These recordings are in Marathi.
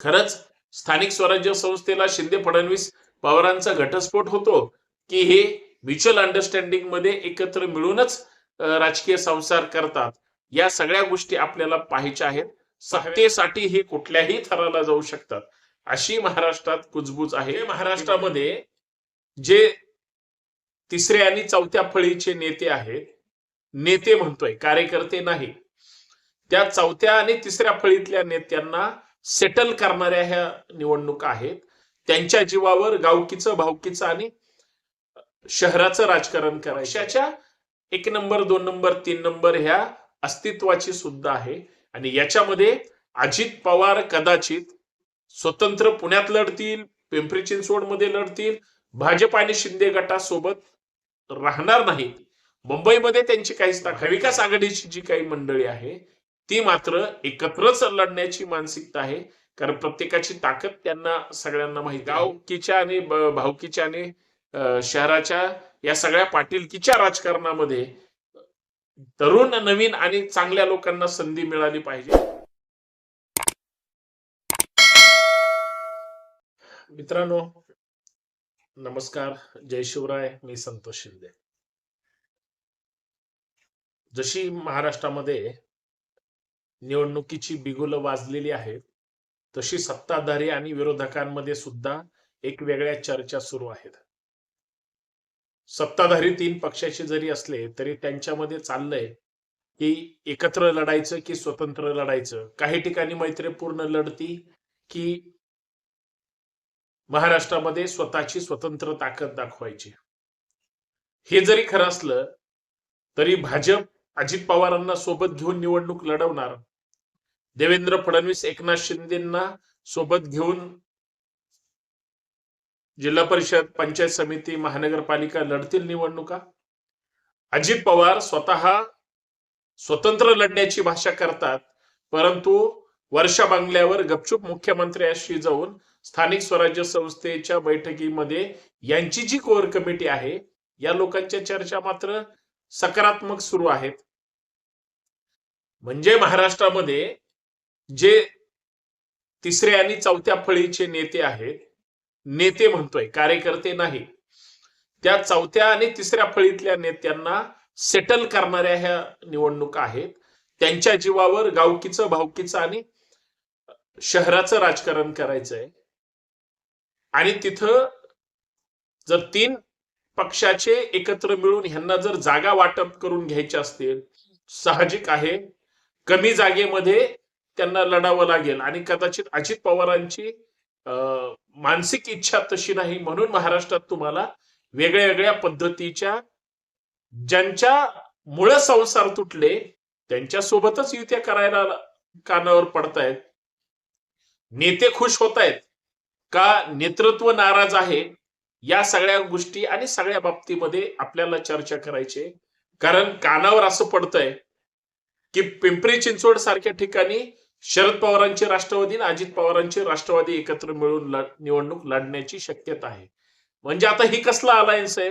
खरंच स्थानिक स्वराज्य संस्थेला शिंदे फडणवीस पवारांचा घटस्फोट होतो की हे म्युच्युअल अंडरस्टँडिंगमध्ये एकत्र मिळूनच राजकीय संसार करतात. या सगळ्या गोष्टी आपल्याला पाहायच्या आहेत. सत्तेसाठी हे कुठल्याही थराला जाऊ शकतात. अशी महाराष्ट्रात कुजबूज आहे. महाराष्ट्रामध्ये जे तिसऱ्या आणि चौथ्या फळीचे नेते आहेत नेते म्हणतोय कार्यकर्ते नाही. त्या चौथ्या आणि तिसऱ्या फळीतल्या नेत्यांना सेटल करणाऱ्या ह्या निवडणुका आहेत. त्यांच्या जीवावर गावकीचं भावकीचं आणि शहराचं राजकारण करायच्या एक नंबर दोन नंबर तीन नंबर ह्या अस्तित्वाची सुद्धा आहे. आणि याच्यामध्ये अजित पवार कदाचित स्वतंत्र पुण्यात लढतील पिंपरी चिंचवडमध्ये लढतील भाजप आणि शिंदे गटासोबत राहणार नाहीत. मुंबईमध्ये त्यांची काहीच ताकद विकास आघाडीची जी काही मंडळी आहे ती मात्र एकत्रच लढण्याची मानसिकता आहे. कारण प्रत्येकाची ताकद त्यांना सगळ्यांना माहिती गावकीच्या आणि भावकीच्या आणि शहराच्या या सगळ्या पाटीलकीच्या राजकारणामध्ये तरुण नवीन आणि चांगल्या लोकांना संधी मिळाली पाहिजे. मित्रांनो नमस्कार. जय शिवराय. मी संतोष शिंदे. जशी महाराष्ट्रामध्ये निवडणुकीची बिगुलं वाजलेली आहेत. तशी सत्ताधारी आणि विरोधकांमध्ये सुद्धा एक वेगळ्या चर्चा सुरू आहेत. सत्ताधारी तीन पक्षाचे जरी असले तरी त्यांच्यामध्ये चाललंय की एकत्र लढायचं की स्वतंत्र लढायचं. काही ठिकाणी मैत्रीपूर्ण लढती की महाराष्ट्रामध्ये स्वतःची स्वतंत्र ताकद दाखवायची. हे जरी खरं असलं तरी भाजप अजित पवारांना सोबत घेऊन निवडणूक लढवणार देवेंद्र फडणवीस एकनाथ शिंदेना सोबत घेऊन जिल्हा परिषद पंचायत समिती महानगरपालिका लढतील निवडणुका. अजित पवार स्वतः स्वतंत्र लढण्याची भाषा करतात परंतु वर्षा बांगल्यावर गपचूप मुख्यमंत्र्याशी जाऊन स्थानिक स्वराज्य संस्थेच्या बैठकीमध्ये यांची जी कोर कमिटी आहे या लोकांच्या चर्चा मात्र सकारात्मक सुरू आहेत. म्हणजे महाराष्ट्रामध्ये जे तिसऱ्या आणि चौथ्या फळीचे नेते आहेत नेते म्हणतोय कार्यकर्ते नाही. त्या चौथ्या आणि तिसऱ्या फळीतल्या नेत्यांना सेटल करणाऱ्या ह्या निवडणुका आहेत. त्यांच्या जीवावर गावकीचं भावकीचं आणि शहराचं राजकारण करायचंय. आणि तिथं जर तीन पक्षाचे एकत्र मिळून ह्यांना जर जागा वाटप करून घ्यायचे असतील साहजिक आहे. कमी जागेमध्ये त्यांना लढावं लागेल. आणि कदाचित अजित पवारांची अं, मानसिक इच्छा तशी नाही म्हणून महाराष्ट्रात तुम्हाला वेगळ्या वेगळ्या पद्धतीच्या ज्यांच्या मुळ संसार तुटले त्यांच्या सोबतच युत्या करायला कानावर पडतायत. नेते खुश होत आहेत का नेतृत्व नाराज आहे? या सगळ्या गोष्टी आणि सगळ्या बाबतीमध्ये आपल्याला चर्चा करायची कारण कानावर असं पडतंय की पिंपरी चिंचवड सारख्या ठिकाणी शरद पवारांची राष्ट्रवादी आणि अजित पवारांची राष्ट्रवादी एकत्र मिळून निवडणूक लढण्याची शक्यता आहे. म्हणजे आता ही कसला अलायन्स आहे?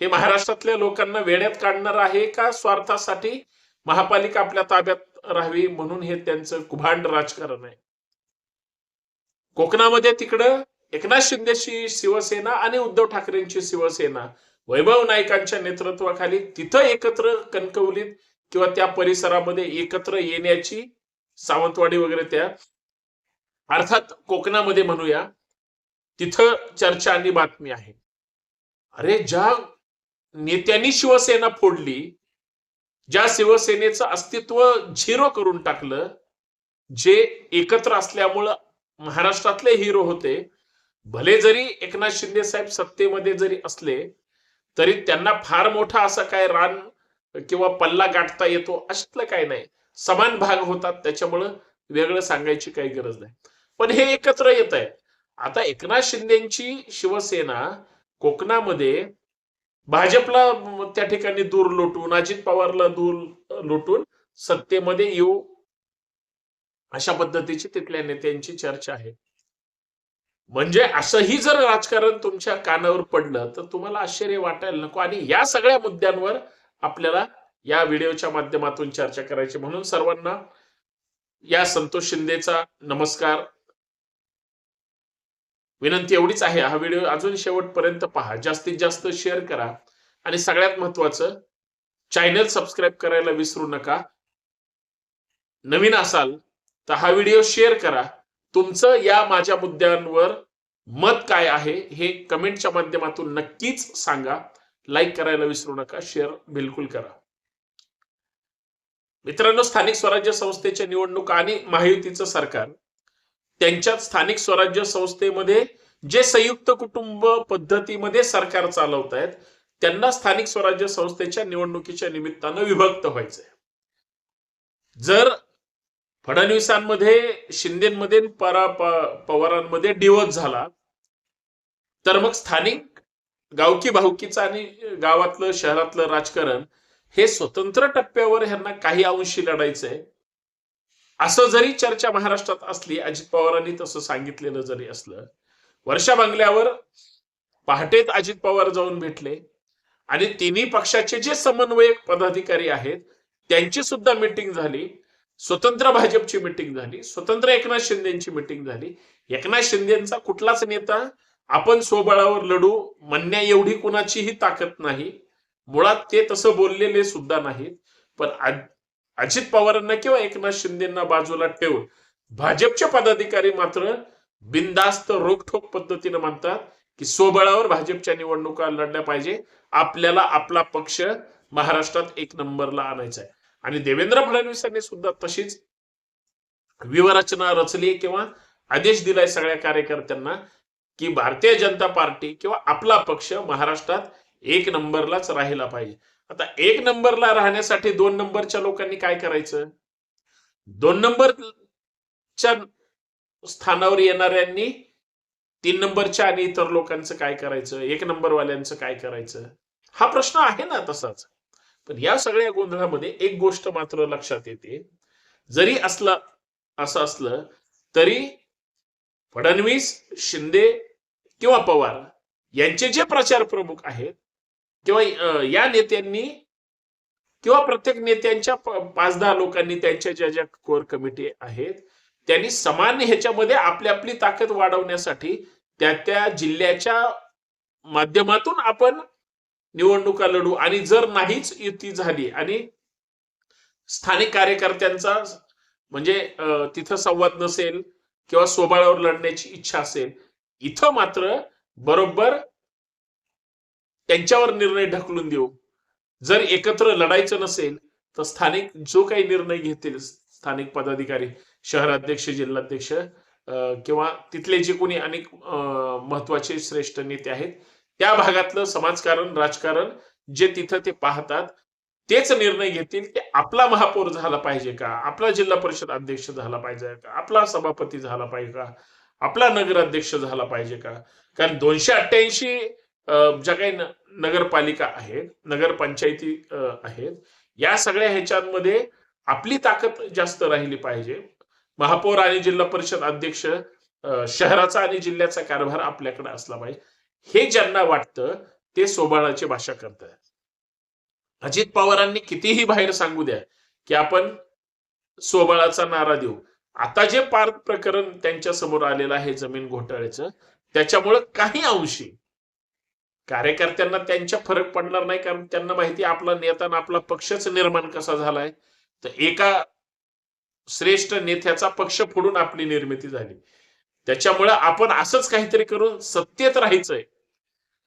हे महाराष्ट्रातल्या लोकांना वेड्यात काढणार आहे का स्वार्थासाठी महापालिका आपल्या ताब्यात राहावी म्हणून हे त्यांचं कुभांड राजकारण आहे? कोकणामध्ये तिकडं एकनाथ शिंदेची शिवसेना आणि उद्धव ठाकरेंची शिवसेना वैभव नाईकांच्या नेतृत्वाखाली तिथं एकत्र कणकवलीत किंवा त्या परिसरामध्ये एकत्र येण्याची सावंतवाडी वगैरे त्या अर्थात कोकणामध्ये म्हणूया तिथं चर्चा आणि बातमी आहे. अरे ज्या नेत्यांनी शिवसेना फोडली ज्या शिवसेनेचं अस्तित्व झिरो करून टाकलं जे एकत्र असल्यामुळं महाराष्ट्रातले हिरो होते भले जरी एकनाथ शिंदे साहेब सत्तेमध्ये जरी असले तरी त्यांना फार मोठा असा काय रान किंवा पल्ला गाठता येतो असलं काय नाही. समान भाग होतात त्याच्यामुळं वेगळं सांगायची काही गरज नाही. पण हे एकत्र येत आहे. आता एकनाथ शिंदेची शिवसेना कोकणामध्ये भाजपला त्या ठिकाणी दूर लोटून अजित पवारला दूर लोटून सत्तेमध्ये येऊ अशा पद्धतीची तिथल्या नेत्यांची चर्चा आहे. म्हणजे असंही जर राजकारण तुमच्या कानावर पडलं तर तुम्हाला आश्चर्य वाटायला नको. आणि या सगळ्या मुद्द्यांवर आपल्याला या व्हिडिओच्या माध्यमातून चर्चा करायची. म्हणून सर्वांना या संतोष शिंदेचा नमस्कार. विनंती एवढीच आहे हा व्हिडिओ अजून शेवटपर्यंत पहा. जास्तीत जास्त शेअर करा. आणि सगळ्यात महत्वाचं चॅनल सबस्क्राईब करायला विसरू नका. नवीन असाल तर हा व्हिडिओ शेअर करा. तुमचं या माझ्या मुद्द्यांवर मत काय आहे हे कमेंटच्या माध्यमातून नक्कीच सांगा. लाईक करायला विसरू नका शेअर बिलकुल करा. मित्रांनो स्थानिक स्वराज्य संस्थेच्या निवडणूक आणि महायुतीचं सरकार त्यांच्यात स्थानिक स्वराज्य संस्थेमध्ये जे संयुक्त कुटुंब पद्धतीमध्ये सरकार चालवत आहेत त्यांना स्थानिक स्वराज्य संस्थेच्या निवडणुकीच्या निमित्तानं विभक्त व्हायचंय. जर फडणवीसांमध्ये शिंदेमध्ये परा पवारांमध्ये डिवोर्स झाला तर मग स्थानिक गावकी भावकीचं आणि गावातलं शहरातलं राजकारण हे स्वतंत्र टप्प्यावर ह्यांना काही अंशी लढायचंय. असं जरी चर्चा महाराष्ट्रात असली अजित पवारांनी तसं सांगितलेलं जरी असलं वर्षा बंगल्यावर पहाटेत अजित पवार जाऊन भेटले आणि तिन्ही पक्षाचे जे समन्वयक पदाधिकारी आहेत त्यांची सुद्धा मिटिंग झाली. स्वतंत्र भाजपची मिटिंग झाली. स्वतंत्र एकनाथ शिंदेची मिटिंग झाली. एकनाथ शिंदेचा कुठलाच नेता आपण स्वबळावर लढू म्हणण्या एवढी कुणाचीही ताकद नाही. मुळात ते तसं बोललेले सुद्धा नाहीत. पण अजित पवारांना किंवा एकनाथ शिंदेना बाजूला ठेवून भाजपचे पदाधिकारी मात्र बिनदास्त रोखठोक पद्धतीनं म्हणतात की स्वबळावर भाजपच्या निवडणुका लढल्या पाहिजे. आपल्याला आपला पक्ष महाराष्ट्रात एक नंबरला आणायचा आहे. आणि देवेंद्र फडणवीसांनी सुद्धा तशीच विवरचना रचली किंवा आदेश दिलाय सगळ्या कार्यकर्त्यांना. की भारतीय जनता पार्टी किंवा आपला पक्ष महाराष्ट्रात एक नंबरलाच राहिला पाहिजे. आता एक नंबरला राहण्यासाठी दोन नंबरच्या लोकांनी काय करायचं? दोन नंबरच्या स्थानावर येणाऱ्यांनी तीन नंबरच्या आणि इतर लोकांचं काय करायचं? एक नंबरवाल्यांचं काय करायचं? हा प्रश्न आहे ना तसाच. पण या सगळ्या गोंधळामध्ये एक गोष्ट मात्र लक्षात येते. जरी असलं असं असलं तरी फडणवीस शिंदे किंवा पवार. यांचे जे प्रचार प्रमुख आहेत किंवा या नेत्यांनी किंवा प्रत्येक नेत्यांच्या पाच दहा लोकांनी त्यांच्या ज्या ज्या कोर कमिटी आहेत त्यांनी समान ह्याच्यामध्ये आपली आपली ताकद वाढवण्यासाठी त्या त्या जिल्ह्याच्या माध्यमातून आपण निवडणुका लढू. आणि जर नाहीच युती झाली आणि स्थानिक कार्यकर्त्यांचा म्हणजे तिथं संवाद नसेल किंवा स्वबळावर लढण्याची इच्छा असेल इथं मात्र बरोबर त्यांच्यावर निर्णय ढकलून देऊ. जर एकत्र लढायचं नसेल तर स्थानिक जो काही निर्णय घेतील स्थानिक पदाधिकारी शहराध्यक्ष जिल्हाध्यक्ष किंवा तिथले जे कोणी अनेक महत्त्वाचे श्रेष्ठ नेते आहेत त्या भागातलं समाजकारण राजकारण जे तिथं ते पाहतात तेच निर्णय घेतील की आपला महापौर झाला पाहिजे का? आपला जिल्हा परिषद अध्यक्ष झाला पाहिजे का? आपला सभापती झाला पाहिजे का? आपला नगराध्यक्ष झाला पाहिजे का? कारण दोनशे अठ्ठ्याऐंशी ज्या काही नगरपालिका आहेत नगरपंचायती आहेत या सगळ्या ह्याच्यामध्ये आपली ताकद जास्त राहिली पाहिजे. महापौर आणि जिल्हा परिषद अध्यक्ष शहराचा आणि जिल्ह्याचा कारभार आपल्याकडे असला पाहिजे. हे ज्यांना वाटतं ते सोबाळाची भाषा करतात अजित पवारांनी कितीही बाहेर सांगू द्या की आपण सोबाळाचा नारा देऊ. आता जे पार प्रकरण त्यांच्यासमोर आलेलं आहे जमीन घोटाळ्याचं त्याच्यामुळं काही अंशी कार्यकर्त्यांना त्यांच्या फरक पडणार नाही कारण त्यांना माहिती आपला नेता आणि आपला पक्षच निर्माण कसा झालाय. तर एका श्रेष्ठ नेत्याचा पक्ष फोडून आपली निर्मिती झाली. त्याच्यामुळं आपण असंच काहीतरी करून सत्तेत राहायचंय.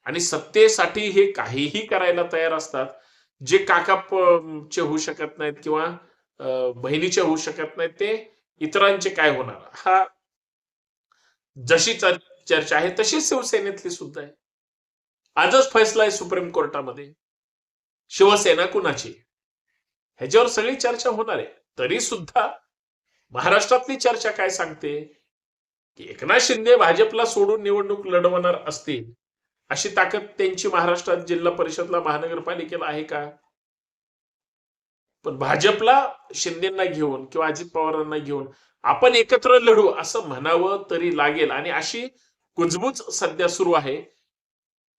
आणि सत्तेसाठी हे काहीही करायला तयार असतात जे काका चे होऊ शकत नाहीत किंवा बहिणीचे होऊ शकत नाहीत ते इतरांचे काय होणार? हा जशी चर्चा आहे तशी शिवसेनेतली सुद्धा आहे. आजच फैसला आहे सुप्रीम कोर्टामध्ये. शिवसेना कुणाची? ह्याच्यावर सगळी चर्चा होणार आहे. तरी सुद्धा महाराष्ट्रातली चर्चा काय सांगते? की एकनाथ शिंदे भाजपला सोडून निवडणूक लढवणार असतील अशी ताकद त्यांची महाराष्ट्रात जिल्हा परिषदला महानगरपालिकेला आहे का? पण भाजपला शिंदेना घेऊन किंवा अजित पवारांना घेऊन आपण एकत्र लढू असं म्हणावं तरी लागेल. आणि अशी कुजबूज सध्या सुरू आहे.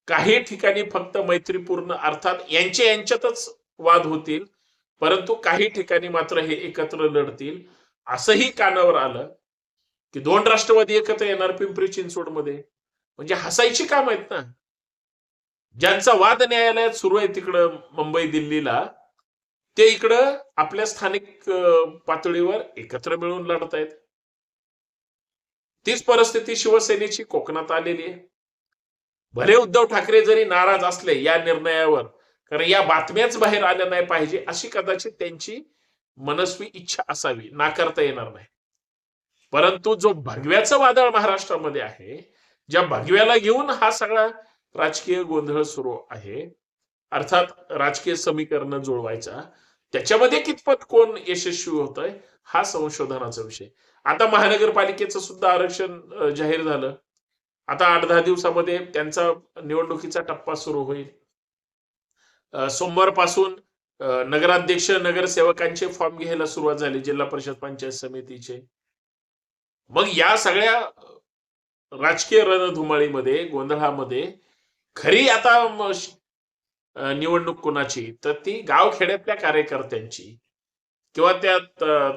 काही ठिकाणी फक्त मैत्रीपूर्ण अर्थात यांचे यांच्यातच वाद होतील परंतु काही ठिकाणी मात्र हे एकत्र लढतील. असंही कानावर आलं की दोन राष्ट्रवादी एकत्र येणार पिंपरी चिंचवडमध्ये. म्हणजे हसायची काम आहेत ना. ज्यांचा वाद न्यायालयात सुरू आहे तिकडं मुंबई दिल्लीला ते इकडं आपल्या स्थानिक पातळीवर एकत्र मिळून लढत आहेत. तीच परिस्थिती शिवसेनेची कोकणात आलेली आहे. भले उद्धव ठाकरे जरी नाराज असले या निर्णयावर कारण या बातम्याच बाहेर आल्या नाही पाहिजे अशी कदाचित त्यांची मनस्वी इच्छा असावी नाकारता येणार नाही. परंतु जो भगव्याचं वादळ महाराष्ट्रामध्ये आहे ज्या भगव्याला घेऊन हा सगळा राजकीय गोंधळ सुरू आहे अर्थात राजकीय समीकरण जुळवायचा त्याच्यामध्ये कितपत कोण यशस्वी होत आहे हा संशोधनाचा विषय. आता महानगरपालिकेचं सुद्धा आरक्षण जाहीर झालं. आता आठ दहा दिवसामध्ये त्यांचा निवडणुकीचा टप्पा सुरू होईल. सोमवारपासून नगराध्यक्ष नगरसेवकांचे फॉर्म घ्यायला सुरुवात झाली जिल्हा परिषद पंचायत समितीचे. मग या सगळ्या राजकीय रणधुमाळीमध्ये गोंधळामध्ये खरी आता निवडणूक कोणाची? तर ती गावखेड्यातल्या कार्यकर्त्यांची किंवा त्या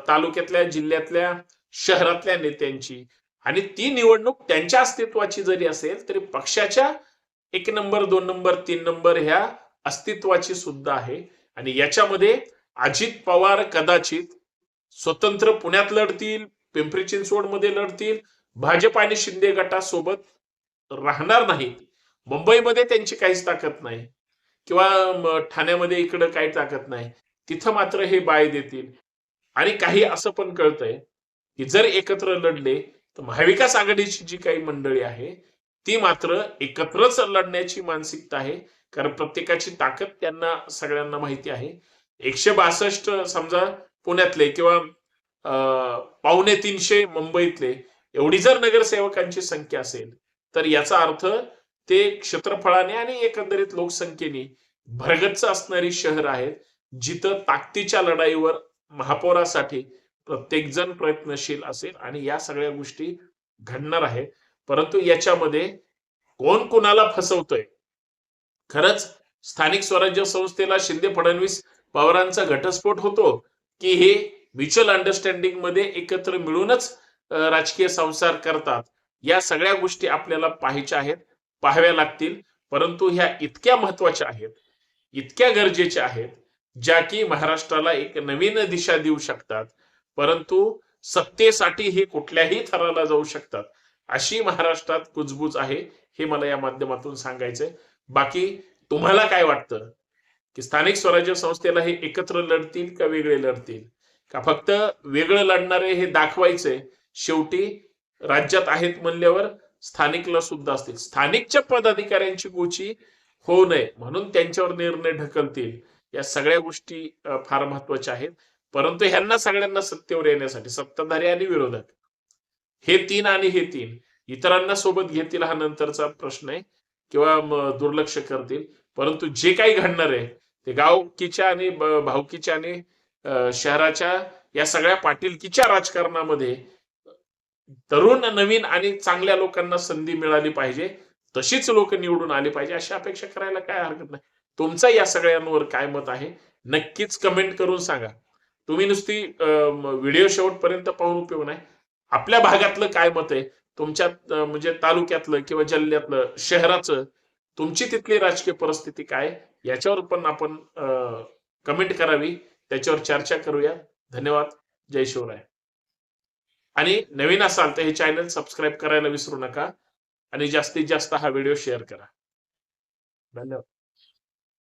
तालुक्यातल्या जिल्ह्यातल्या शहरातल्या नेत्यांची. आणि ती निवडणूक त्यांच्या अस्तित्वाची जरी असेल तरी पक्षाच्या एक नंबर दोन नंबर तीन नंबर ह्या अस्तित्वाची सुद्धा आहे. आणि याच्यामध्ये अजित पवार कदाचित स्वतंत्र पुण्यात लढतील पिंपरी चिंचवडमध्ये लढतील भाजप आणि शिंदे गटासोबत राहणार नाहीत. मुंबईमध्ये त्यांची काहीच ताकद नाही. किंवा ठाण्यामध्ये इकडं काही ताकद नाही. तिथं मात्र हे बाय देतील. आणि काही असं पण कळतंय की जर एकत्र लढले तर महाविकास आघाडीची जी काही मंडळी आहे ती मात्र एकत्रच लढण्याची मानसिकता आहे. कारण प्रत्येकाची ताकद त्यांना सगळ्यांना माहिती आहे. एकशे बासष्ट समजा पुण्यातले किंवा पावणे तीनशे मुंबईतले एवढी जर नगरसेवकांची संख्या असेल तर याचा अर्थ ते क्षेत्रफळाने आणि एकंदरीत लोकसंख्येने भरगच्च असणारी शहर आहेत जिथं ताकदीच्या लढाईवर महापौरासाठी प्रत्येकजण प्रयत्नशील असेल आणि या सगळ्या गोष्टी घडणार आहेत. परंतु याच्यामध्ये कोण कुणाला फसवतोय? खरंच स्थानिक स्वराज्य संस्थेला शिंदे फडणवीस पवारांचा घटस्फोट होतो की हे म्युच्युअल अंडरस्टँडिंगमध्ये एकत्र मिळूनच राजकीय संसार करतात? या सगळ्या गोष्टी आपल्याला पाहायच्या आहेत. पाहाव्या लागतील. परंतु ह्या इतक्या महत्त्वाच्या आहेत इतक्या गरजेच्या आहेत ज्या की महाराष्ट्राला एक नवीन दिशा देऊ शकतात. परंतु सत्तेसाठी हे कुठल्याही थराला जाऊ शकतात. अशी महाराष्ट्रात कुजबूज आहे हे मला या माध्यमातून सांगायचंय. बाकी तुम्हाला काय वाटतं? की स्थानिक स्वराज्य संस्थेला हे एकत्र लढतील का वेगळे लढतील? का फक्त वेगळं लढणारे हे दाखवायचे शेवटी राज्यात आहेत म्हणल्यावर स्थानिकला सुद्धा असतील. स्थानिकच्या पदाधिकाऱ्यांची गोची होऊ नये म्हणून त्यांच्यावर निर्णय ढकलतील. या सगळ्या गोष्टी फार महत्त्वाच्या आहेत. परंतु ह्यांना सगळ्यांना सत्तेवर येण्यासाठी सत्ताधारी आणि विरोधक हे तीन आणि हे तीन इतरांना सोबत घेतील हा नंतरचा प्रश्न आहे किंवा दुर्लक्ष करतील. परंतु जे काही घडणार आहे ते गावकीच्या आणि भावकीच्या आणि शहराच्या या सगळ्या पाटीलकीच्या राजकारणामध्ये तरुण नवीन आणि चांगल्या लोकांना संधी मिळाली पाहिजे. तशीच लोक निवडून आली पाहिजे अशी अपेक्षा करायला काय हरकत नाही. तुमचं या सगळ्यांवर काय मत आहे? नक्कीच कमेंट करून सांगा. तुम्ही नुसती व्हिडिओ शेवटपर्यंत पाहून उपयोग नाही. आपल्या भागातलं काय मत आहे? तुमच्या म्हणजे तालुक्यातलं किंवा जिल्ह्यातलं शहराचं तुमची तिथली राजकीय परिस्थिती काय? याच्यावर पण आपण कमेंट करावी. त्याच्यावर चर्चा करूया. धन्यवाद. जय शिवराय. आणि नवीन असाल तर हे चॅनल सबस्क्राईब करायला विसरू नका. आणि जास्तीत जास्त हा व्हिडिओ शेअर करा. धन्यवाद.